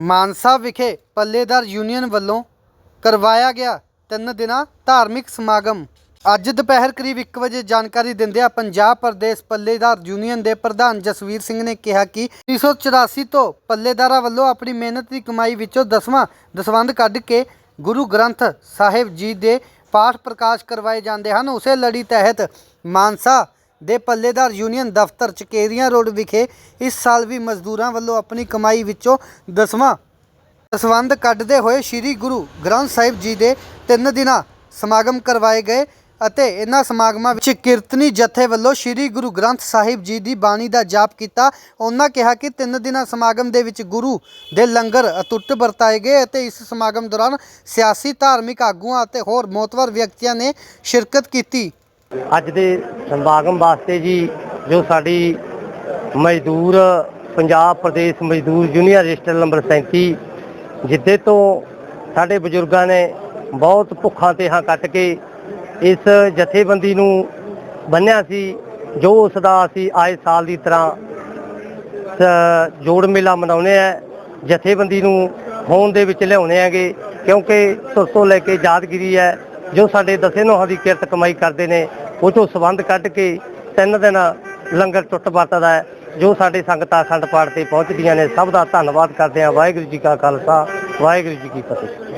ਮਾਨਸਾ ਵਿਖੇ ਪੱਲੇਦਾਰ ਯੂਨੀਅਨ ਵੱਲੋਂ ਕਰਵਾਇਆ ਗਿਆ ਤਿੰਨ ਦਿਨਾਂ ਧਾਰਮਿਕ ਸਮਾਗਮ। ਅੱਜ ਦੁਪਹਿਰ ਕਰੀਬ 1 ਵਜੇ ਜਾਣਕਾਰੀ ਦਿੰਦਿਆਂ ਪੰਜਾਬ ਪ੍ਰਦੇਸ਼ ਪੱਲੇਦਾਰ ਯੂਨੀਅਨ ਦੇ ਪ੍ਰਧਾਨ ਜਸਵੀਰ ਸਿੰਘ ਨੇ ਕਿਹਾ ਕਿ 1984 ਤੋਂ ਪੱਲੇਦਾਰਾਂ ਵੱਲੋਂ ਆਪਣੀ ਮਿਹਨਤ ਦੀ ਕਮਾਈ ਵਿੱਚੋਂ ਦਸਵਾਂ ਦਸਵੰਧ ਕੱਢ ਕੇ ਗੁਰੂ ਗ੍ਰੰਥ ਸਾਹਿਬ ਜੀ ਦੇ ਪਾਠ ਪ੍ਰਕਾਸ਼ ਕਰਵਾਏ ਜਾਂਦੇ ਹਨ। ਉਸੇ ਲੜੀ ਤਹਿਤ ਮਾਨਸਾ ਦੇ ਪੱਲੇਦਾਰ ਯੂਨੀਅਨ ਦਫ਼ਤਰ ਚਕੇਰੀਆਂ ਰੋਡ ਵਿਖੇ ਇਸ ਸਾਲ ਵੀ ਮਜ਼ਦੂਰਾਂ ਵੱਲੋਂ ਆਪਣੀ ਕਮਾਈ ਵਿੱਚੋਂ ਦਸਵਾਂ ਦਸਵੰਧ ਕੱਢਦੇ ਹੋਏ ਸ੍ਰੀ ਗੁਰੂ ਗ੍ਰੰਥ ਸਾਹਿਬ ਜੀ ਦੇ ਤਿੰਨ ਦਿਨਾਂ ਸਮਾਗਮ ਕਰਵਾਏ ਗਏ ਅਤੇ ਇਹਨਾਂ ਸਮਾਗਮਾਂ ਵਿੱਚ ਕੀਰਤਨੀ ਜਥੇ ਵੱਲੋਂ ਸ੍ਰੀ ਗੁਰੂ ਗ੍ਰੰਥ ਸਾਹਿਬ ਜੀ ਦੀ ਬਾਣੀ ਦਾ ਜਾਪ ਕੀਤਾ। ਉਹਨਾਂ ਕਿਹਾ ਕਿ ਤਿੰਨ ਦਿਨਾਂ ਸਮਾਗਮ ਦੇ ਵਿੱਚ ਗੁਰੂ ਦੇ ਲੰਗਰ ਅਟੁੱਟ ਵਰਤਾਏ ਗਏ ਅਤੇ ਇਸ ਸਮਾਗਮ ਦੌਰਾਨ ਸਿਆਸੀ ਧਾਰਮਿਕ ਆਗੂਆਂ ਅਤੇ ਹੋਰ ਮੋਤਵਰ ਵਿਅਕਤੀਆਂ ਨੇ ਸ਼ਿਰਕਤ ਕੀਤੀ। ਅੱਜ ਦੇ ਸਮਾਗਮ ਵਾਸਤੇ ਜੀ, ਜੋ ਸਾਡੀ ਮਜ਼ਦੂਰ ਪੰਜਾਬ ਪ੍ਰਦੇਸ਼ ਮਜ਼ਦੂਰ ਯੂਨੀਅਨ ਰਜਿਸਟਰ ਨੰਬਰ 37 ਜਿੱਦੇ ਤੋਂ ਸਾਡੇ ਬਜ਼ੁਰਗਾਂ ਨੇ ਬਹੁਤ ਭੁੱਖਾਂ ਤੇ ਹਾਂ ਕੱਟ ਕੇ ਇਸ ਜਥੇਬੰਦੀ ਨੂੰ ਬੰਨਿਆ ਸੀ, ਜੋ ਉਸ ਦਾ ਅਸੀਂ ਆਏ ਸਾਲ ਦੀ ਤਰ੍ਹਾਂ ਜੋੜ ਮੇਲਾ ਮਨਾਉਨੇ ਆ, ਜਥੇਬੰਦੀ ਨੂੰ ਹੋਂਦ ਦੇ ਵਿੱਚ ਲਿਆਉਣੇ ਹੈਗੇ, ਕਿਉਂਕਿ ਤੁਰ ਤੋਂ ਲੈ ਕੇ ਯਾਦਗਿਰੀ ਹੈ ਜੋ ਸਾਡੇ ਦਸੇ ਨੋਹਾਂ ਦੀ ਕਿਰਤ ਕਮਾਈ ਕਰਦੇ ਨੇ ਉਹ ਤੋਂ ਸਬੰਧ ਕੱਢ ਕੇ ਤਿੰਨ ਦਿਨ ਲੰਗਰ ਟੁੱਟ ਵਰਤਦਾ ਹੈ, ਜੋ ਸਾਡੇ ਸੰਗਤਾਂ ਅਖੰਡ ਪਾਠ ਤੇ ਪਹੁੰਚਦੀਆਂ ਨੇ, ਸਭ ਦਾ ਧੰਨਵਾਦ ਕਰਦੇ ਹਾਂ। ਵਾਹਿਗੁਰੂ ਜੀ ਕਾ ਖਾਲਸਾ, ਵਾਹਿਗੁਰੂ ਜੀ ਕੀ ਫਤਿਹ।